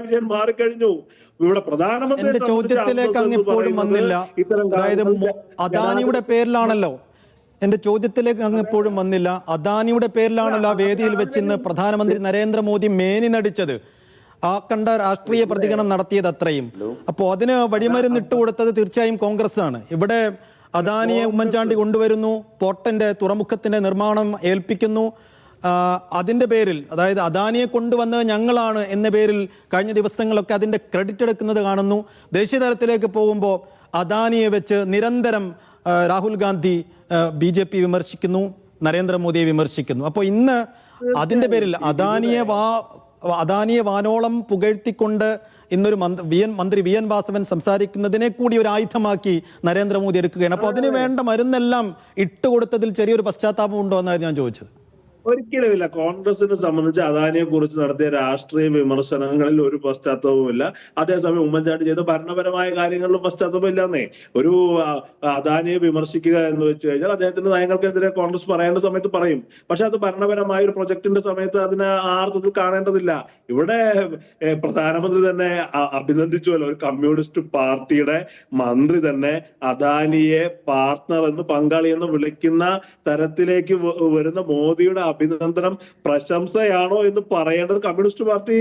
വിജയൻ മാറിക്കഴിഞ്ഞു. ഇവിടെ പ്രധാനമന്ത്രി ചോദ്യത്തിലേക്ക് അങ്ങ് ഇപ്പോഴും വന്നില്ല. അതായത് അദാനിയുടെ പേരിലാണല്ലോ. എന്റെ ചോദ്യത്തിലേക്ക് അങ്ങ് ഇപ്പോഴും വന്നില്ല. അദാനിയുടെ പേരിലാണല്ലോ ആ വേദിയിൽ വെച്ച് ഇന്ന് പ്രധാനമന്ത്രി നരേന്ദ്രമോദി മേനി നടിച്ചത്. ആ കണ്ട രാഷ്ട്രീയ പ്രതികരണം നടത്തിയത് അത്രയും. അപ്പോൾ അതിന് വഴിമരുന്നിട്ട് കൊടുത്തത് തീർച്ചയായും കോൺഗ്രസ് ആണ് ഇവിടെ അദാനിയെ ഉമ്മൻചാണ്ടി കൊണ്ടുവരുന്നു. പോർട്ടന്റെ തുറമുഖത്തിന്റെ നിർമ്മാണം ഏൽപ്പിക്കുന്നു. ആ, അതിന്റെ പേരിൽ അതായത് അദാനിയെ കൊണ്ടുവന്നത് ഞങ്ങളാണ് എന്ന പേരിൽ കഴിഞ്ഞ ദിവസങ്ങളൊക്കെ അതിന്റെ ക്രെഡിറ്റ് എടുക്കുന്നത് കാണുന്നു. ദേശീയ തലത്തിലേക്ക് പോകുമ്പോൾ അദാനിയെ വെച്ച് നിരന്തരം Rahul Gandhi B J P വിമർശിക്കുന്നു നരേന്ദ്രമോദിയെ വിമർശിക്കുന്നു. അപ്പോൾ ഇന്ന് അതിന്റെ പേരിൽ അദാനിയെ വാ അദാനിയെ വാനോളം പുകഴ്ത്തിക്കൊണ്ട് ഇന്നൊരു മന്ത്രി വി എൻ മന്ത്രി വി എൻ വാസവൻ സംസാരിക്കുന്നതിനെ കൂടി ഒരു ആയുധമാക്കി നരേന്ദ്രമോദി എടുക്കുകയാണ്. അപ്പോൾ അതിന് വേണ്ട മരുന്നെല്ലാം ഇട്ടുകൊടുത്തതിൽ ചെറിയൊരു പശ്ചാത്താപം ഉണ്ടോ എന്നാണ് ഞാൻ ചോദിച്ചത്. ഒരിക്കലുമില്ല. കോൺഗ്രസിനെ സംബന്ധിച്ച് അദാനിയെ കുറിച്ച് നടത്തിയ രാഷ്ട്രീയ വിമർശനങ്ങളിൽ ഒരു പശ്ചാത്തലവുമില്ല. അതേസമയം ഉമ്മൻചാണ്ടി ചെയ്ത ഭരണപരമായ കാര്യങ്ങളിലും പശ്ചാത്തലം ഇല്ലെന്നേ ഒരു അദാനിയെ വിമർശിക്കുക എന്ന് വെച്ച് കഴിഞ്ഞാൽ അദ്ദേഹത്തിന്റെ നയങ്ങൾക്കെതിരെ കോൺഗ്രസ് പറയേണ്ട സമയത്ത് പറയും. പക്ഷെ അത് ഭരണപരമായ ഒരു പ്രൊജക്ടിന്റെ സമയത്ത് അതിനെ ആ അർത്ഥത്തിൽ കാണേണ്ടതില്ല. ഇവിടെ പ്രധാനമന്ത്രി തന്നെ അഭിനന്ദിച്ചുവല്ലോ ഒരു കമ്മ്യൂണിസ്റ്റ് പാർട്ടിയുടെ മന്ത്രി തന്നെ അദാനിയെ പാർട്ട്ണർ എന്ന് പങ്കാളി എന്ന് വിളിക്കുന്ന തരത്തിലേക്ക് വരുന്ന മോദിയുടെ അഭിനന്ദനം. പ്രശംസയാണോ എന്ന് പറയേണ്ടത് കമ്മ്യൂണിസ്റ്റ് പാർട്ടി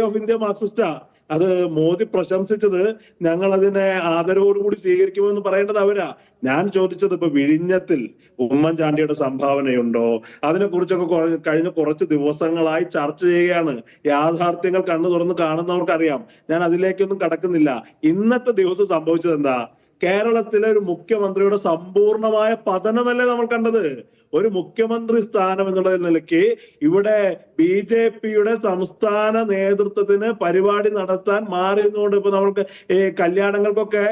ഓഫ് ഇന്ത്യ മാർക്സിസ്റ്റാ. അത് മോദി പ്രശംസിച്ചത് ഞങ്ങൾ അതിനെ ആദരവോടുകൂടി സ്വീകരിക്കുമെന്ന് പറയേണ്ടത് അവരാ. ഞാൻ ചോദിച്ചത് ഇപ്പൊ വിഴിഞ്ഞത്തിൽ ഉമ്മൻചാണ്ടിയുടെ സംഭാവനയുണ്ടോ? അതിനെ കുറിച്ചൊക്കെ കഴിഞ്ഞ കുറച്ച് ദിവസങ്ങളായി ചർച്ച ചെയ്യുകയാണ്. യാഥാർത്ഥ്യങ്ങൾ കണ്ണു തുറന്ന് കാണുന്നവർക്കറിയാം. ഞാൻ അതിലേക്കൊന്നും കടക്കുന്നില്ല. ഇന്നത്തെ ദിവസം സംഭവിച്ചത് എന്താ കേരളത്തിലെ ഒരു മുഖ്യമന്ത്രിയുടെ സമ്പൂർണമായ പതനമല്ലേ നമ്മൾ കണ്ടത്? ഒരു മുഖ്യമന്ത്രി സ്ഥാനം എന്നുള്ള നിലയ്ക്ക് ഇവിടെ ബി ജെ പിയുടെ സംസ്ഥാന നേതൃത്വത്തിന് പരിപാടി നടത്താൻ മാറി നിന്നുകൊണ്ട് ഇപ്പൊ നമ്മൾക്ക് ഈ കല്യാണങ്ങൾക്കൊക്കെ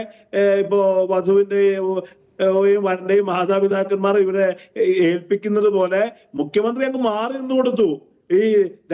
ഇപ്പോ വധുവിന്റെ വരന്റെയും മാതാപിതാക്കന്മാർ ഇവരെ ഏൽപ്പിക്കുന്നത് പോലെ മുഖ്യമന്ത്രി അങ്ങ് മാറി നിന്ന് കൊടുത്തു. ഈ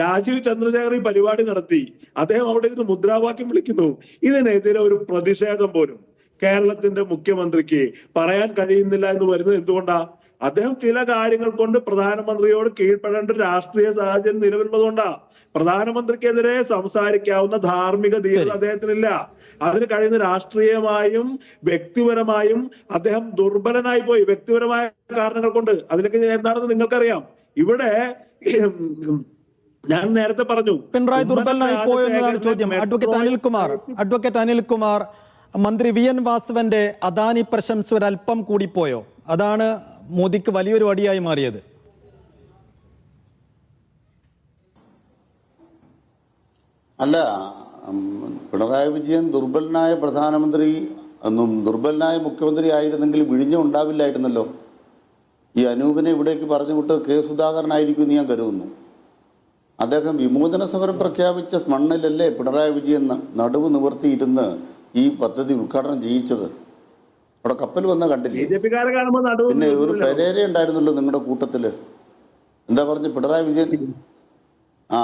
രാജീവ് ചന്ദ്രശേഖർ ഈ പരിപാടി നടത്തി. അദ്ദേഹം അവിടെ ഇരുന്ന് മുദ്രാവാക്യം വിളിക്കുന്നു. ഇതിനെതിരെ ഒരു പ്രതിഷേധം പോലും. കേരളത്തിന്റെ മുഖ്യമന്ത്രിക്ക് പറയാൻ കഴിയുന്നില്ല എന്ന് വരുന്നത് എന്തുകൊണ്ടാ? അദ്ദേഹം ചില കാര്യങ്ങൾ കൊണ്ട് പ്രധാനമന്ത്രിയോട് കീഴ്പ്പെടേണ്ട രാഷ്ട്രീയ സാഹചര്യം നിലവിലുള്ളതുകൊണ്ടാ. പ്രധാനമന്ത്രിക്കെതിരെ സംസാരിക്കാവുന്ന ധാർമ്മിക ധീരത അദ്ദേഹത്തിനില്ല. അതിന് കഴിയുന്ന രാഷ്ട്രീയമായും വ്യക്തിപരമായും അദ്ദേഹം ദുർബലനായി പോയി. വ്യക്തിപരമായ കാരണങ്ങൾ കൊണ്ട്. അതിലേക്ക് എന്താണെന്ന് നിങ്ങൾക്കറിയാം. ഇവിടെ ഞാൻ നേരത്തെ പറഞ്ഞു. പിണറായി ദുർബലനായി പോയോ എന്നതാണ് ചോദ്യം. അഡ്വക്കേറ്റ് അനിൽ അനിൽകുമാർ. അഡ്വക്കേറ്റ് അനിൽകുമാർ മന്ത്രി വി എൻ വാസവന്റെ അദാനി പ്രശംസ ഒരല്പം കൂടിപ്പോയോ? അതാണ് മോദിക്ക് വലിയൊരു വടിയായി മാറിയത്. അല്ല പിണറായി വിജയൻ ദുർബലനായ പ്രധാനമന്ത്രി എന്നും ദുർബലനായ മുഖ്യമന്ത്രി ആയിരുന്നെങ്കിൽ വിഴിഞ്ഞ ഉണ്ടാവില്ലായിരുന്നല്ലോ. ഈ അനൂപിനെ ഇവിടേക്ക് പറഞ്ഞു വിട്ട് കെ സുധാകരനായിരിക്കും എന്ന് ഞാൻ കരുതുന്നു. അദ്ദേഹം വിമോചന സമരം പ്രഖ്യാപിച്ച മണ്ണിലല്ലേ പിണറായി വിജയൻ നടുവ് നിവർത്തിയിരുന്ന് ഈ പദ്ധതി ഉദ്ഘാടനം ചെയ്യിച്ചത്? അവിടെ കപ്പൽ വന്ന കണ്ടില്ലേ? പിന്നെ ഒരു പെരേര ഉണ്ടായിരുന്നല്ലോ നിങ്ങളുടെ കൂട്ടത്തിൽ. എന്താ പറഞ്ഞ പിണറായി വിജയൻ? ആ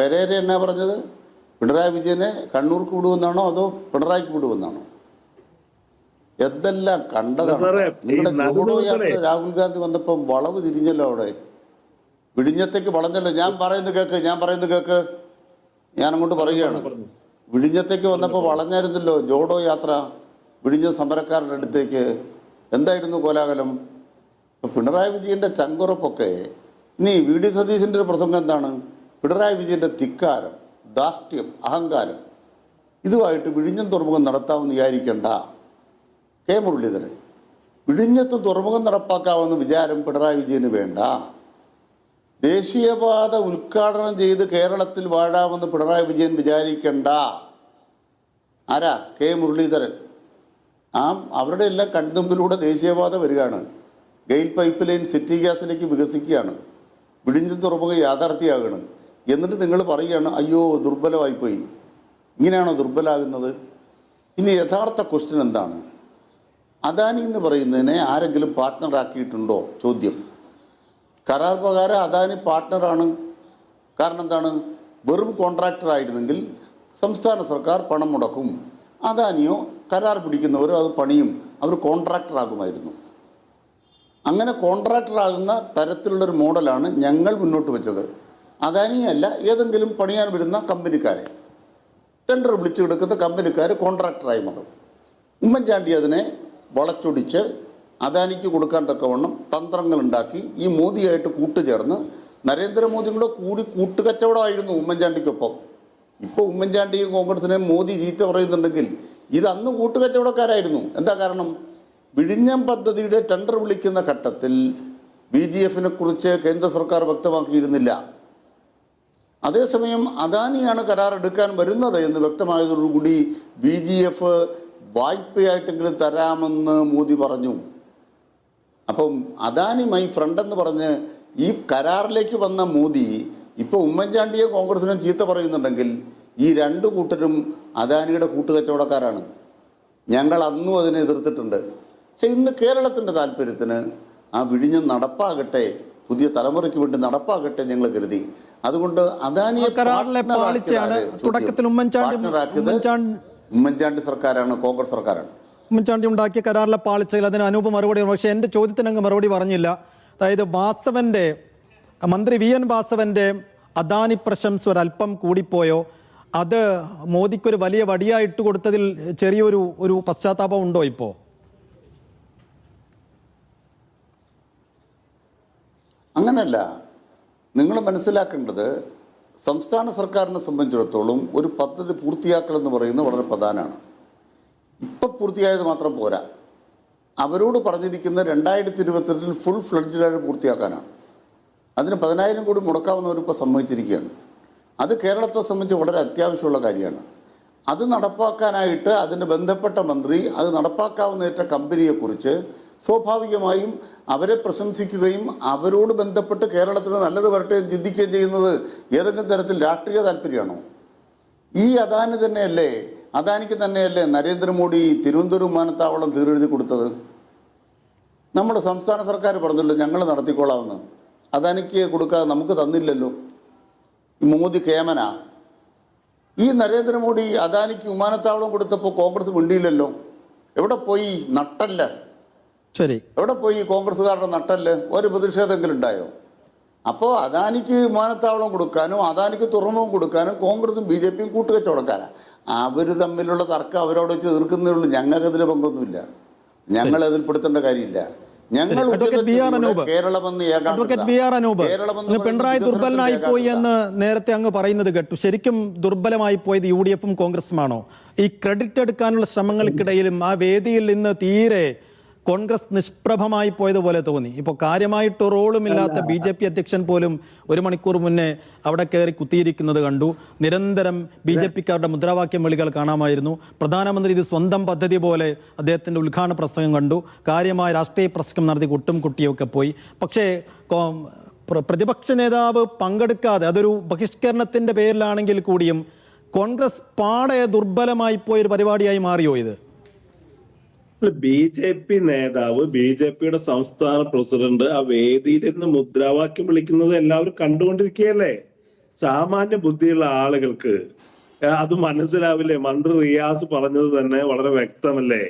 പെരേര എന്നാ പറഞ്ഞത്? പിണറായി വിജയനെ കണ്ണൂർക്ക് വിടുമെന്നാണോ അതോ പിണറായിക്ക് വിടുമെന്നാണോ എന്തെല്ലാം കണ്ടതാണ്? നിങ്ങളുടെ ജോഡോ യാത്ര രാഹുൽ ഗാന്ധി വന്നപ്പോൾ വളവ് തിരിഞ്ഞല്ലോ അവിടെ. വിഴിഞ്ഞത്തേക്ക് വളഞ്ഞല്ലോ. ഞാൻ പറയുന്നത് കേക്ക് ഞാൻ പറയുന്നത് കേക്ക്. ഞാൻ അങ്ങോട്ട് പറയുകയാണ്. വിഴിഞ്ഞത്തേക്ക് വന്നപ്പോൾ വളഞ്ഞായിരുന്നല്ലോ ജോഡോ യാത്ര. വിഴിഞ്ഞ സമരക്കാരുടെ അടുത്തേക്ക്. എന്തായിരുന്നു കോലാഹലം? പിണറായി വിജയന്റെ ചങ്കുറപ്പൊക്കെ. ഇനി വി ഡി സതീശന്റെ ഒരു പ്രസംഗം എന്താണ്? പിണറായി വിജയന്റെ തിക്കാരം ധാർഷ്ട്യം അഹങ്കാരം. ഇതുമായിട്ട് വിഴിഞ്ഞം തുറമുഖം നടത്താമെന്ന് വിചാരിക്കേണ്ട. കെ മുരളീധരൻ. വിഴിഞ്ഞത്ത് തുറമുഖം നടപ്പാക്കാമെന്ന് വിചാരം പിണറായി വിജയന് വേണ്ട. ദേശീയപാത ഉദ്ഘാടനം ചെയ്ത് കേരളത്തിൽ വാഴാമെന്ന് പിണറായി വിജയൻ വിചാരിക്കണ്ട. ആരാ? കെ മുരളീധരൻ. ആ അവരുടെ എല്ലാം കൺതുമ്പിലൂടെ ദേശീയപാത വരികയാണ്. ഗെയിൽ പൈപ്പ് ലൈൻ സിറ്റി ഗ്യാസിലേക്ക് വികസിക്കുകയാണ്. വിടിഞ്ഞ തുറമുഖം യാഥാർത്ഥ്യമാകണം. എന്നിട്ട് നിങ്ങൾ പറയുകയാണ് അയ്യോ ദുർബലമായിപ്പോയി. ഇങ്ങനെയാണോ ദുർബലാകുന്നത്? ഇനി യഥാർത്ഥ ക്വസ്റ്റ്യൻ എന്താണ്? അദാനി എന്ന് പറയുന്നതിനെ ആരെങ്കിലും പാർട്ട്ണറാക്കിയിട്ടുണ്ടോ ചോദ്യം. കരാർ പ്രകാരം അദാനി പാർട്ട്ണറാണ്. കാരണം എന്താണ്? വെറും കോൺട്രാക്ടർ ആയിരുന്നെങ്കിൽ സംസ്ഥാന സർക്കാർ പണം മുടക്കും. അദാനിയോ കരാർ പിടിക്കുന്നവരോ അത് പണിയും. അവർ കോൺട്രാക്ടറാകുമായിരുന്നു. അങ്ങനെ കോൺട്രാക്ടറാകുന്ന തരത്തിലുള്ളൊരു മോഡലാണ് ഞങ്ങൾ മുന്നോട്ട് വെച്ചത്. അദാനിയല്ല ഏതെങ്കിലും പണിയാൻ വരുന്ന കമ്പനിക്കാരെ. ടെൻഡർ വിളിച്ചു കൊടുക്കുന്ന കമ്പനിക്കാർ കോൺട്രാക്ടറായി മാറും. ഉമ്മൻചാണ്ടി അതിനെ വളച്ചൊടിച്ച് അദാനിക്ക് കൊടുക്കാൻ തക്കവണ്ണം തന്ത്രങ്ങൾ ഉണ്ടാക്കി ഈ മോദിയായിട്ട് കൂട്ടുചേർന്ന് നരേന്ദ്രമോദിയും കൂടെ കൂടി കൂട്ടുകച്ചവടമായിരുന്നു ഉമ്മൻചാണ്ടിക്കൊപ്പം. ഇപ്പോൾ ഉമ്മൻചാണ്ടിയും കോൺഗ്രസിനെയും മോദി ചീത്ത പറയുന്നുണ്ടെങ്കിൽ ഇത് അന്ന് കൂട്ടുകച്ചവടക്കാരായിരുന്നു. എന്താ കാരണം? വിഴിഞ്ഞം പദ്ധതിയുടെ ടെൻഡർ വിളിക്കുന്ന ഘട്ടത്തിൽ ബി ജി എഫിനെ കുറിച്ച് കേന്ദ്ര സർക്കാർ വ്യക്തമാക്കിയിരുന്നില്ല. അതേസമയം അദാനിയാണ് കരാർ എടുക്കാൻ വരുന്നത് എന്ന് വ്യക്തമായതോടുകൂടി ബി ജി എഫ് വായ്പയായിട്ടെങ്കിലും തരാമെന്ന് മോദി പറഞ്ഞു. അപ്പം അദാനി മൈ ഫ്രണ്ട് എന്ന് പറഞ്ഞ് ഈ കരാറിലേക്ക് വന്ന മോദി ഇപ്പോൾ ഉമ്മൻചാണ്ടിയെ കോൺഗ്രസിനും ചീത്ത പറയുന്നുണ്ടെങ്കിൽ ഈ രണ്ട് കൂട്ടരും അദാനിയുടെ കൂട്ടുകച്ചവടക്കാരാണ്. ഞങ്ങൾ അന്നും അതിനെ എതിർത്തിട്ടുണ്ട്. പക്ഷെ ഇന്ന് കേരളത്തിന്റെ താല്പര്യത്തിന് ആ വിഴിഞ്ഞം നടപ്പാകട്ടെ പുതിയ തലമുറയ്ക്ക് വേണ്ടി നടപ്പാകട്ടെ ഞങ്ങൾ കരുതി. അതുകൊണ്ട് അദാനിയെ ഉമ്മൻചാണ്ടി സർക്കാരാണ് കോൺഗ്രസ് സർക്കാരാണ്. ഉമ്മൻചാണ്ടി ഉണ്ടാക്കിയ കരാറിലെ പാളിച്ചയിൽ അതിന് അനൂപ് മറുപടി. പക്ഷേ എന്റെ ചോദ്യത്തിന് അങ്ങ് മറുപടി പറഞ്ഞില്ല. അതായത് വാസവന്റെ മന്ത്രി വി എൻ വാസവന്റെ അദാനി പ്രശംസ ഒരല്പം കൂടിപ്പോയോ? അത് മോദിക്കൊരു വലിയ വടിയായിട്ട് കൊടുത്തതിൽ ചെറിയൊരു ഒരു പശ്ചാത്താപം ഉണ്ടോ ഇപ്പോൾ അങ്ങനല്ല. നിങ്ങൾ മനസ്സിലാക്കേണ്ടത് സംസ്ഥാന സർക്കാരിനെ സംബന്ധിച്ചിടത്തോളം ഒരു പദ്ധതി പൂർത്തിയാക്കൽ എന്ന് പറയുന്നത് വളരെ പ്രധാനമാണ്. ഇപ്പം പൂർത്തിയായത് മാത്രം പോരാ. അവരോട് പറഞ്ഞിരിക്കുന്ന രണ്ടായിരത്തി ഇരുപത്തെട്ടിൽ ഫുൾ ഫ്ലഡ്ജിലായിട്ട് പൂർത്തിയാക്കാനാണ്. അതിന് പതിനായിരം കോടി മുടക്കാവുന്നവരിപ്പോൾ സമ്മതിച്ചിരിക്കുകയാണ്. അത് കേരളത്തെ സംബന്ധിച്ച് വളരെ അത്യാവശ്യമുള്ള കാര്യമാണ്. അത് നടപ്പാക്കാനായിട്ട് അതിന് ബന്ധപ്പെട്ട മന്ത്രി അത് നടപ്പാക്കാവുന്നേറ്റ കമ്പനിയെക്കുറിച്ച് സ്വാഭാവികമായും അവരെ പ്രശംസിക്കുകയും അവരോട് ബന്ധപ്പെട്ട് കേരളത്തിന് നല്ലത് വരട്ടെ ചിന്തിക്കുകയും ചെയ്യുന്നത് ഏതെങ്കിലും തരത്തിൽ രാഷ്ട്രീയ താല്പര്യമാണോ? ഈ അദാനി തന്നെയല്ലേ അദാനിക്ക് തന്നെയല്ലേ നരേന്ദ്രമോദി തിരുവനന്തപുരം വിമാനത്താവളം തീരെഴുതി കൊടുത്തത്? നമ്മൾ സംസ്ഥാന സർക്കാർ പറഞ്ഞല്ലോ ഞങ്ങൾ നടത്തിക്കോളാമെന്ന്. അദാനിക്ക് കൊടുക്കാതെ നമുക്ക് തന്നില്ലല്ലോ. മോദി കേമന. ഈ നരേന്ദ്രമോദി അദാനിക്ക് വിമാനത്താവളം കൊടുത്തപ്പോൾ കോൺഗ്രസ് മിണ്ടിയില്ലല്ലോ. എവിടെ പോയി നട്ടല്ല? ശരി. എവിടെ പോയി കോൺഗ്രസ്സുകാരുടെ നട്ടൽ ഒരു പ്രതിഷേധമെങ്കിലും ഉണ്ടായോ? അപ്പോൾ അദാനിക്ക് വിമാനത്താവളം കൊടുക്കാനും അദാനിക്ക് തുറമുഖം കൊടുക്കാനും കോൺഗ്രസും ബി ജെ പിയും കൂട്ടുകച്ചവടക്കാരാണ് അവർ തമ്മിലുള്ള തർക്കം അവരോട് വെച്ച് തീർക്കുന്നേ ഉള്ളൂ. ഞങ്ങൾക്കതിൽ പങ്കൊന്നുമില്ല. ഞങ്ങൾ അതിൽ പെടുത്തേണ്ട കാര്യമില്ല. ഞങ്ങൾ പിണറായി ദുർബലനായി പോയി എന്ന് നേരത്തെ അങ്ങ് പറയുന്നത് കേട്ടു. ശരിക്കും ദുർബലമായി പോയത് യു ഡി എഫും കോൺഗ്രസുമാണോ? ഈ ക്രെഡിറ്റ് എടുക്കാനുള്ള ശ്രമങ്ങൾക്കിടയിലും ആ വേദിയിൽ നിന്ന് തീരെ കോൺഗ്രസ് നിഷ്പ്രഭമായി പോയതുപോലെ തോന്നി. ഇപ്പോൾ കാര്യമായിട്ട് റോളുമില്ലാത്ത ബി ജെ പി അധ്യക്ഷൻ പോലും ഒരു മണിക്കൂർ മുന്നേ അവിടെ കയറി കുത്തിയിരിക്കുന്നത് കണ്ടു. നിരന്തരം ബി ജെ പിക്കാരുടെ മുദ്രാവാക്യം വിളികൾ കാണാമായിരുന്നു. പ്രധാനമന്ത്രി ഇത് സ്വന്തം പദ്ധതി പോലെ അദ്ദേഹത്തിന്റെ ഉദ്ഘാടന പ്രസംഗം കണ്ടു. കാര്യമായ രാഷ്ട്രീയ പ്രസംഗം നടത്തി കുട്ടും കുട്ടിയൊക്കെ പോയി. പക്ഷേ പ്രതിപക്ഷ നേതാവ് പങ്കെടുക്കാതെ അതൊരു ബഹിഷ്കരണത്തിന്റെ പേരിലാണെങ്കിൽ കൂടിയും കോൺഗ്രസ് പാടെ ദുർബലമായി പോയൊരു പരിപാടിയായി മാറിയോ ഇത്? ബി ജെ പി നേതാവ് ബി ജെ പിയുടെ സംസ്ഥാന പ്രസിഡന്റ് ആ വേദിയിൽ നിന്ന് മുദ്രാവാക്യം വിളിക്കുന്നത് എല്ലാവരും കണ്ടുകൊണ്ടിരിക്കുകയല്ലേ? സാമാന്യ ബുദ്ധിയുള്ള ആളുകൾക്ക്. അത് മനസ്സിലാവില്ലേ? മന്ത്രി റിയാസ് പറഞ്ഞത് തന്നെ വളരെ വ്യക്തമല്ലേ?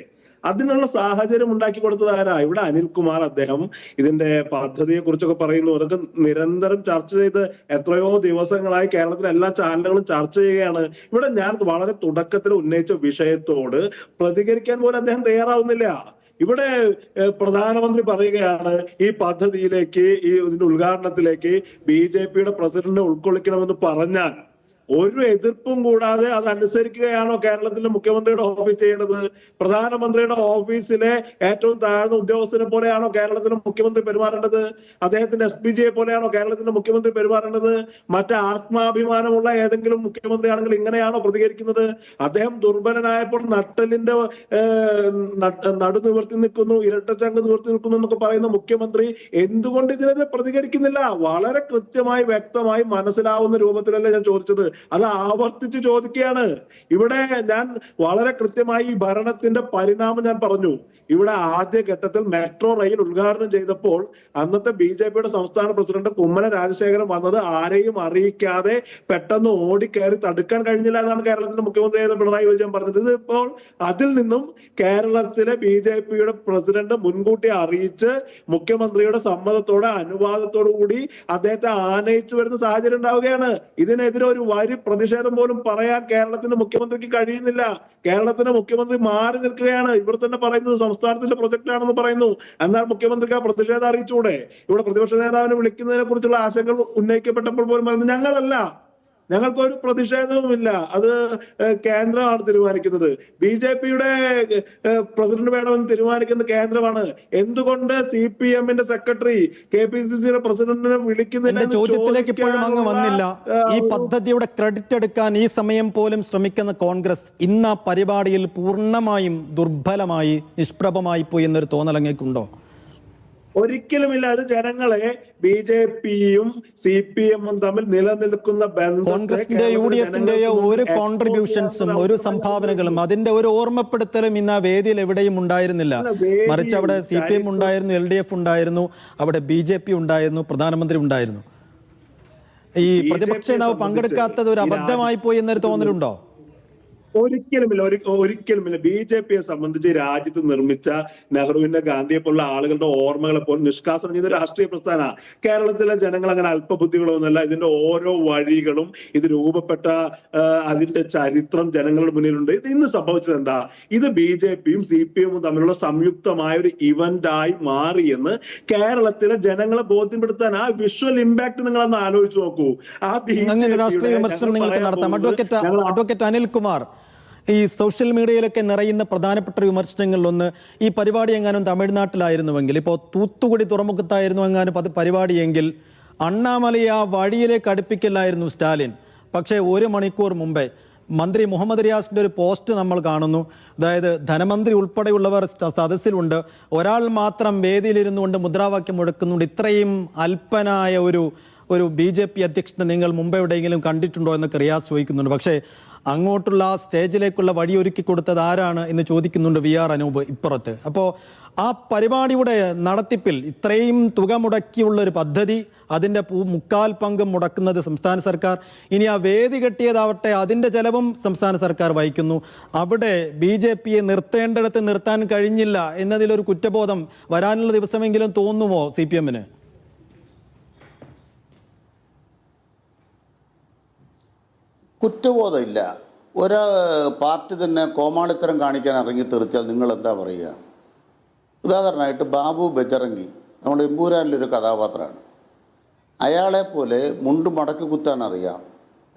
അതിനുള്ള സാഹചര്യം ഉണ്ടാക്കി കൊടുത്തത് ആരാ? ഇവിടെ അനിൽകുമാർ അദ്ദേഹം ഇതിന്റെ പദ്ധതിയെ കുറിച്ചൊക്കെ പറയുന്നു. അതൊക്കെ നിരന്തരം ചർച്ച ചെയ്ത് എത്രയോ ദിവസങ്ങളായി കേരളത്തിലെ എല്ലാ ചാനലുകളും ചർച്ച ചെയ്യുകയാണ്. ഇവിടെ ഞാൻ വളരെ തുടക്കത്തിൽ ഉന്നയിച്ച വിഷയത്തോട് പ്രതികരിക്കാൻ പോലും അദ്ദേഹം തയ്യാറാവുന്നില്ല. ഇവിടെ പ്രധാനമന്ത്രി പറയുകയാണ് ഈ പദ്ധതിയിലേക്ക് ഈ ഇതിന്റെ ഉദ്ഘാടനത്തിലേക്ക് ബി ജെ പിയുടെ പ്രസിഡന്റിനെ ഉൾക്കൊള്ളിക്കണമെന്ന് പറഞ്ഞാൽ ഒരു എതിർപ്പും കൂടാതെ അത് അനുസരിക്കുകയാണോ കേരളത്തിലെ മുഖ്യമന്ത്രിയുടെ ഓഫീസ് ചെയ്യേണ്ടത്? പ്രധാനമന്ത്രിയുടെ ഓഫീസിലെ ഏറ്റവും താഴ്ന്ന ഉദ്യോഗസ്ഥനെ പോലെയാണോ കേരളത്തിലെ മുഖ്യമന്ത്രി പെരുമാറേണ്ടത്? അദ്ദേഹത്തിന്റെ എസ് പി ജിയെ പോലെയാണോ കേരളത്തിന്റെ മുഖ്യമന്ത്രി പെരുമാറേണ്ടത്? മറ്റ് ആത്മാഭിമാനമുള്ള ഏതെങ്കിലും മുഖ്യമന്ത്രി ആണെങ്കിൽ ഇങ്ങനെയാണോ പ്രതികരിക്കുന്നത്? അദ്ദേഹം ദുർബലനായപ്പോൾ നട്ടലിന്റെ നടു നിവർത്തി നിൽക്കുന്നു ഇരട്ടച്ചങ്ക് നിവർത്തി നിൽക്കുന്നു എന്നൊക്കെ പറയുന്ന മുഖ്യമന്ത്രി എന്തുകൊണ്ട് ഇതിനെതിരെ പ്രതികരിക്കുന്നില്ല? വളരെ കൃത്യമായി വ്യക്തമായി മനസ്സിലാവുന്ന രൂപത്തിലല്ലേ ഞാൻ ചോദിച്ചത്. അത് ആവർത്തിച്ച് ചോദിക്കുകയാണ്. ഇവിടെ ഞാൻ വളരെ കൃത്യമായി ഈ ഭരണത്തിന്റെ പരിണാമം ഞാൻ പറഞ്ഞു. ഇവിടെ ആദ്യ ഘട്ടത്തിൽ മെട്രോ റെയിൽ ഉദ്ഘാടനം ചെയ്തപ്പോൾ അന്നത്തെ ബി ജെ പിയുടെ സംസ്ഥാന പ്രസിഡന്റ് കുമ്മന രാജശേഖരൻ വന്നത് ആരെയും അറിയിക്കാതെ പെട്ടെന്ന് ഓടിക്കയറി തടുക്കാൻ കഴിഞ്ഞില്ല എന്നാണ് കേരളത്തിന്റെ മുഖ്യമന്ത്രിയായ പിണറായി വിജയൻ പറഞ്ഞത്. ഇത് അതിൽ നിന്നും കേരളത്തിലെ ബി ജെ പിയുടെ പ്രസിഡന്റ് മുൻകൂട്ടി അറിയിച്ച് മുഖ്യമന്ത്രിയുടെ സമ്മതത്തോടെ അനുവാദത്തോടു കൂടി അദ്ദേഹത്തെ ആനയിച്ചു വരുന്ന സാഹചര്യം ഉണ്ടാവുകയാണ്. ഇതിനെതിരെ ഒരു വരി വരി പ്രതിഷേധം പോലും പറയാൻ കേരളത്തിന്റെ മുഖ്യമന്ത്രിക്ക് കഴിയുന്നില്ല. കേരളത്തിന്റെ മുഖ്യമന്ത്രി മാറി നിൽക്കുകയാണ്. ഇവർ തന്നെ പറയുന്നത് സംസ്ഥാനത്തിന്റെ പ്രൊജക്ട് ആണെന്ന് പറയുന്നു. എന്നാൽ മുഖ്യമന്ത്രിക്ക് ആ പ്രതിഷേധം അറിയിച്ചുകൂടെ ഇവിടെ പ്രതിപക്ഷ നേതാവിനെ വിളിക്കുന്നതിനെ കുറിച്ചുള്ള ആശങ്കകൾ ഉന്നയിക്കപ്പെട്ടപ്പോൾ പോലും പറയുന്നത് ഞങ്ങളല്ല. ഞങ്ങൾക്കൊരു പ്രതിഷേധവുമില്ല. അത് കേന്ദ്രമാണ് തീരുമാനിക്കുന്നത്. ബി ജെ പിയുടെ പ്രസിഡന്റ് വേണമെന്ന് തീരുമാനിക്കുന്ന കേന്ദ്രമാണ്. എന്തുകൊണ്ട് സി പി എമ്മിന്റെ സെക്രട്ടറി കെ പി സി സിയുടെ പ്രസിഡന്റിനെ വിളിക്കുന്നില്ല ചോദ്യത്തിലേക്ക് ഇപ്പോഴും അങ്ങ് വന്നില്ല. ഈ പദ്ധതിയുടെ ക്രെഡിറ്റ് എടുക്കാൻ ഈ സമയം പോലും ശ്രമിക്കുന്ന കോൺഗ്രസ് ഇന്ന് പരിപാടിയിൽ പൂർണമായും ദുർബലമായി നിഷ്പ്രഭമായി പോയി എന്നൊരു തോന്നൽ അങ്ങേക്കുണ്ടോ? ഒരിക്കലുമില്ല അത് ജനങ്ങളെ ബി ജെ പിയും സി പി എമ്മും തമ്മിൽ നിലനിൽക്കുന്ന ബന്ധം കോൺഗ്രസിന്റെ യു ഡി എഫിന്റെയോ ഒരു കോൺട്രിബ്യൂഷൻസും ഒരു സംഭാവനകളും അതിന്റെ ഒരു ഓർമ്മപ്പെടുത്തലും ഇന്ന് ആ വേദിയിൽ എവിടെയും ഉണ്ടായിരുന്നില്ല. മറിച്ച് അവിടെ സി പി എം ഉണ്ടായിരുന്നു എൽ ഡി എഫ് ഉണ്ടായിരുന്നു അവിടെ ബി ജെ പി ഉണ്ടായിരുന്നു പ്രധാനമന്ത്രി ഉണ്ടായിരുന്നു. ഈ പ്രതിപക്ഷ നേതാവ് പങ്കെടുക്കാത്തത് ഒരു അബദ്ധമായി പോയി എന്നൊരു തോന്നലുണ്ടോ? ഒരിക്കലുമില്ല ഒരു ഒരിക്കലുമില്ല ബി ജെ പിയെ സംബന്ധിച്ച് രാജ്യത്ത് നിർമ്മിച്ച നെഹ്റുവിന്റെ ഗാന്ധിയെ പോലുള്ള ആളുകളുടെ ഓർമ്മകളെ പോലും നിഷ്കാസനം ചെയ്ത രാഷ്ട്രീയ പ്രസ്ഥാന. കേരളത്തിലെ ജനങ്ങൾ അങ്ങനെ അല്പബുദ്ധികളൊന്നുമല്ല. ഇതിന്റെ ഓരോ വഴികളും ഇത് രൂപപ്പെട്ട അതിന്റെ ചരിത്രം ജനങ്ങളുടെ മുന്നിലുണ്ട്. ഇത് ഇന്ന് സംഭവിച്ചത് എന്താ? ഇത് ബി ജെ പിയും സി പി എമ്മും തമ്മിലുള്ള സംയുക്തമായ ഒരു ഇവന്റ് ആയി മാറിയെന്ന് കേരളത്തിലെ ജനങ്ങളെ ബോധ്യപ്പെടുത്താൻ ആ വിഷ്വൽ ഇമ്പാക്ട് നിങ്ങൾ ഒന്ന് ആലോചിച്ച് നോക്കൂ. ആ B J P advocate Anilkumar ഈ സോഷ്യൽ മീഡിയയിലൊക്കെ നിറയുന്ന പ്രധാനപ്പെട്ട വിമർശനങ്ങളിലൊന്ന് ഈ പരിപാടി എങ്ങാനും തമിഴ്നാട്ടിലായിരുന്നുവെങ്കിൽ ഇപ്പോൾ തൂത്തുകുടി തുറമുഖത്തായിരുന്നു എങ്ങാനും അത് പരിപാടിയെങ്കിൽ അണ്ണാമലയെ ആ വഴിയിലേക്ക് അടുപ്പിക്കലായിരുന്നു സ്റ്റാലിൻ. പക്ഷേ ഒരു മണിക്കൂർ മുമ്പേ മന്ത്രി മുഹമ്മദ് റിയാസിന്റെ ഒരു പോസ്റ്റ് നമ്മൾ കാണുന്നു. അതായത് ധനമന്ത്രി ഉൾപ്പെടെയുള്ളവർ സദസ്സിലുണ്ട്. ഒരാൾ മാത്രം വേദിയിലിരുന്നു കൊണ്ട് മുദ്രാവാക്യം മുഴക്കുന്നുണ്ട്. ഇത്രയും അല്പനായ ഒരു ഒരു ബി ജെ പി അധ്യക്ഷനെ നിങ്ങൾ മുമ്പ് എവിടെയെങ്കിലും കണ്ടിട്ടുണ്ടോ എന്നൊക്കെ റിയാസ് ചോദിക്കുന്നുണ്ട്. പക്ഷേ അങ്ങോട്ടുള്ള സ്റ്റേജിലേക്കുള്ള വഴിയൊരുക്കി കൊടുത്തത് ആരാണ് എന്ന് ചോദിക്കുന്നുണ്ട് വി ആർ അനൂപ് ഇപ്പുറത്ത്. അപ്പോൾ ആ പരിപാടിയുടെ നടത്തിപ്പിൽ ഇത്രയും തുക മുടക്കിയുള്ള ഒരു പദ്ധതി അതിന്റെ മുക്കാൽ പങ്കും മുടക്കുന്നത് സംസ്ഥാന സർക്കാർ. ഇനി ആ വേദി കെട്ടിയതാവട്ടെ അതിന്റെ ചെലവും സംസ്ഥാന സർക്കാർ വഹിക്കുന്നു. അവിടെ ബി ജെ പിയെ നിർത്തേണ്ടിടത്ത് നിർത്താൻ കഴിഞ്ഞില്ല എന്നതിലൊരു കുറ്റബോധം വരാനുള്ള ദിവസമെങ്കിലും തോന്നുമോ സി പി എമ്മിന്? കുറ്റബോധമില്ല. ഒരു പാർട്ടി തന്നെ കോമാളിത്തരം കാണിക്കാൻ ഇറങ്ങി തെറിച്ചാൽ നിങ്ങൾ എന്താ പറയുക? ഉദാഹരണമായിട്ട് ബാബു ബജറങ്കി നമ്മൾ എമ്പൂരാനിലൊരു കഥാപാത്രമാണ്. അയാളെപ്പോലെ മുണ്ട് മടക്കി കുത്താൻ അറിയാം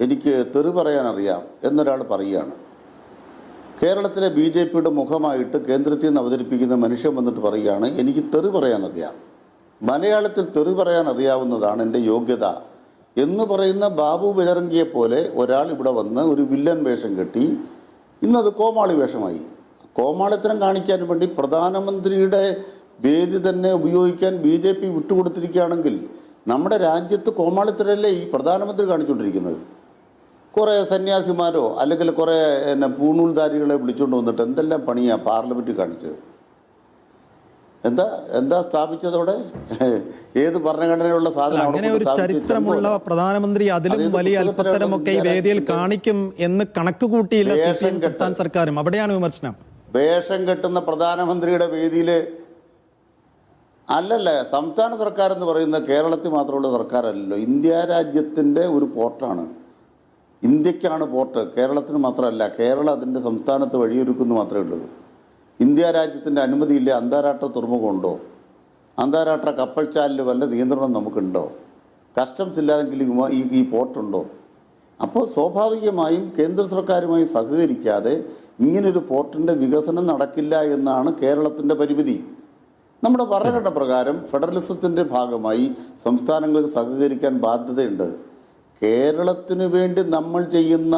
എനിക്ക് തെറി പറയാൻ അറിയാം എന്നൊരാൾ പറയുകയാണ്. കേരളത്തിലെ ബി ജെ പിയുടെ മുഖമായിട്ട് കേന്ദ്രത്തിൽ നിന്ന് അവതരിപ്പിക്കുന്ന മനുഷ്യൻ വന്നിട്ട് പറയുകയാണ് എനിക്ക് തെറി പറയാൻ അറിയാം മലയാളത്തിൽ തെറി പറയാൻ അറിയാവുന്നതാണ് എന്റെ യോഗ്യത എന്ന് പറയുന്ന ബാബു ബജറങ്കിയെ പോലെ ഒരാൾ ഇവിടെ വന്ന് ഒരു വില്ലൻ വേഷം കെട്ടി ഇന്നത് കോമാളി വേഷമായി. കോമാളിത്തരം കാണിക്കാൻ വേണ്ടി പ്രധാനമന്ത്രിയുടെ വേദി തന്നെ ഉപയോഗിക്കാൻ ബി ജെ പി വിട്ടുകൊടുത്തിരിക്കുകയാണെങ്കിൽ നമ്മുടെ രാജ്യത്ത് കോമാളിത്തരല്ലേ ഈ പ്രധാനമന്ത്രി കാണിച്ചുകൊണ്ടിരിക്കുന്നത്? കുറേ സന്യാസിമാരോ അല്ലെങ്കിൽ കുറേ എന്നെ പൂണൂൽധാരികളെ വിളിച്ചുകൊണ്ട് വന്നിട്ട് എന്തെല്ലാം പണിയാണ് പാർലമെന്റ് കാണിച്ചത്? എന്താ എന്താ സ്ഥാപിച്ചതോടെ ഏത് ഭരണഘടനയുള്ള സാധനം അങ്ങനെ ഒരു ചരിത്രമുള്ള പ്രധാനമന്ത്രി അതിലും വലിയ അല്പത്തരമൊക്കെ ഈ വേദിയിൽ കാണിക്കും എന്ന് കണക്ക് കൂട്ടിയില്ല. സംസ്ഥാന സർക്കാരും. അവിടെയാണ് വിമർശനം. വേഷം കെട്ടുന്ന പ്രധാനമന്ത്രിയുടെ വേദിയിൽ അല്ലല്ല സംസ്ഥാന സർക്കാർ എന്ന് പറയുന്ന കേരളത്തിൽ മാത്രമുള്ള സർക്കാരല്ലല്ലോ. ഇന്ത്യ രാജ്യത്തിന്റെ ഒരു പോർട്ടാണ്. ഇന്ത്യക്കാണ് പോർട്ട്. കേരളത്തിന് മാത്രമല്ല കേരളം അതിന്റെ സംസ്ഥാനത്ത് വഴിയൊരുക്കുന്നു മാത്രമേ ഉള്ളൂ. ഇന്ത്യ രാജ്യത്തിന്റെ അനുമതിയില്ല അന്താരാഷ്ട്ര തുറമുഖമുണ്ടോ അന്താരാഷ്ട്ര കപ്പൽ ചാലിൽ വല്ല നിയന്ത്രണം നമുക്കുണ്ടോ? കസ്റ്റംസ് ഇല്ലാതെങ്കിൽ ഈ ഈ പോർട്ടുണ്ടോ? അപ്പോൾ സ്വാഭാവികമായും കേന്ദ്ര സർക്കാരുമായി സഹകരിക്കാതെ ഇങ്ങനൊരു പോർട്ടിന്റെ വികസനം നടക്കില്ല എന്നാണ് കേരളത്തിന്റെ പരിമിതി. നമ്മുടെ ഭരണഘടന പ്രകാരം ഫെഡറലിസത്തിന്റെ ഭാഗമായി സംസ്ഥാനങ്ങൾക്ക് സഹകരിക്കാൻ ബാധ്യതയുണ്ട്. കേരളത്തിന് വേണ്ടി നമ്മൾ ചെയ്യുന്ന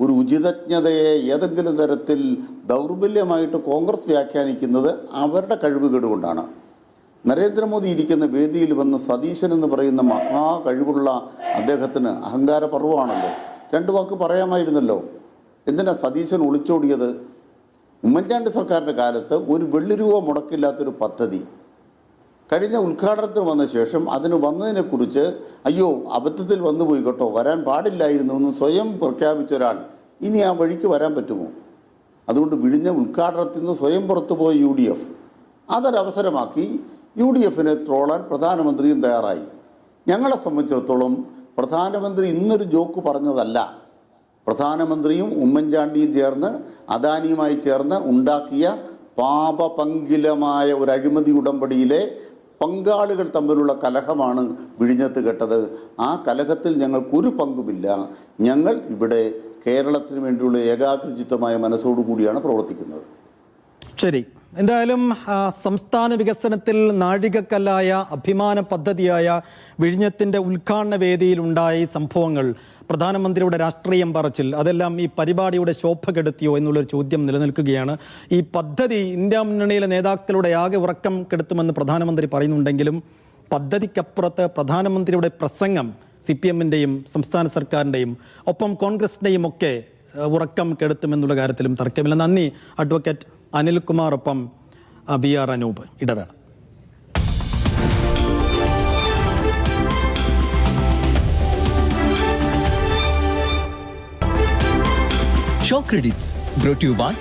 ഒരു ഉചിതജ്ഞതയെ ഏതെങ്കിലും തരത്തിൽ ദൗർബല്യമായിട്ട് കോൺഗ്രസ് വ്യാഖ്യാനിക്കുന്നത് അവരുടെ കഴിവുകേട് കൊണ്ടാണ് നരേന്ദ്രമോദി ഇരിക്കുന്ന വേദിയിൽ വന്ന് സതീശൻ എന്ന് പറയുന്ന മഹാ കഴിവുള്ള അദ്ദേഹത്തിന് അഹങ്കാരപർവമാണല്ലോ രണ്ടു വാക്ക് പറയാമായിരുന്നല്ലോ. എന്തിനാ സതീശൻ ഒളിച്ചോടിയത്? ഉമ്മൻചാണ്ടി സർക്കാരിന്റെ കാലത്ത് ഒരു വെള്ളി രൂപ മുടക്കില്ലാത്തൊരു പദ്ധതി കഴിഞ്ഞ ഉദ്ഘാടനത്തിന് വന്ന ശേഷം അതിന് വന്നതിനെക്കുറിച്ച് അയ്യോ അബദ്ധത്തിൽ വന്നു പോയി കേട്ടോ വരാൻ പാടില്ലായിരുന്നു എന്ന് സ്വയം പ്രഖ്യാപിച്ച ഒരാൾ ഇനി ആ വഴിക്ക് വരാൻ പറ്റുമോ? അതുകൊണ്ട് വിഴിഞ്ഞ ഉദ്ഘാടനത്തിൽ നിന്ന് സ്വയം പുറത്തുപോയ യു ഡി എഫ് അതൊരവസരമാക്കി യു ഡി എഫിനെ ട്രോളാൻ പ്രധാനമന്ത്രിയും തയ്യാറായി. ഞങ്ങളെ സംബന്ധിച്ചിടത്തോളം പ്രധാനമന്ത്രി ഇന്നൊരു ജോക്ക് പറഞ്ഞതല്ല. പ്രധാനമന്ത്രിയും ഉമ്മൻചാണ്ടിയും ചേർന്ന് അദാനിയുമായി ചേർന്ന് ഉണ്ടാക്കിയ പാപപങ്കിലമായ ഒരു അഴിമതി ഉടമ്പടിയിലെ പങ്കാളികൾ തമ്മിലുള്ള കലഹമാണ് വിഴിഞ്ഞത്ത് കെട്ടത്. ആ കലഹത്തിൽ ഞങ്ങൾക്കൊരു പങ്കുമില്ല. ഞങ്ങൾ ഇവിടെ കേരളത്തിന് വേണ്ടിയുള്ള ഏകാഗ്രചിത്തമായ മനസ്സോടുകൂടിയാണ് പ്രവർത്തിക്കുന്നത്. ശരി. എന്തായാലും സംസ്ഥാന വികസനത്തിൽ നാഴികക്കല്ലായ അഭിമാന പദ്ധതിയായ വിഴിഞ്ഞത്തിന്റെ ഉദ്ഘാടന വേദിയിലുണ്ടായ സംഭവങ്ങൾ പ്രധാനമന്ത്രിയുടെ രാഷ്ട്രീയം പറച്ചിൽ അതെല്ലാം ഈ പരിപാടിയുടെ ശോഭ കെടുത്തിയോ എന്നുള്ളൊരു ചോദ്യം നിലനിൽക്കുകയാണ്. ഈ പദ്ധതി ഇന്ത്യ മുന്നണിയിലെ നേതാക്കളുടെ ആകെ ഉറക്കം കെടുത്തുമെന്ന് പ്രധാനമന്ത്രി പറയുന്നുണ്ടെങ്കിലും പദ്ധതിക്കപ്പുറത്ത് പ്രധാനമന്ത്രിയുടെ പ്രസംഗം സി പി എമ്മിന്റെയും സംസ്ഥാന സർക്കാരിന്റെയും ഒപ്പം കോൺഗ്രസിന്റെയും ഒക്കെ ഉറക്കം കെടുത്തുമെന്നുള്ള കാര്യത്തിലും തർക്കമില്ല. നന്ദി അഡ്വക്കേറ്റ് അനിൽകുമാർ ഒപ്പം ബി ആർ അനൂപ്. ഇടവേള. Shock credits brought you by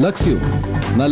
Lux നല്ല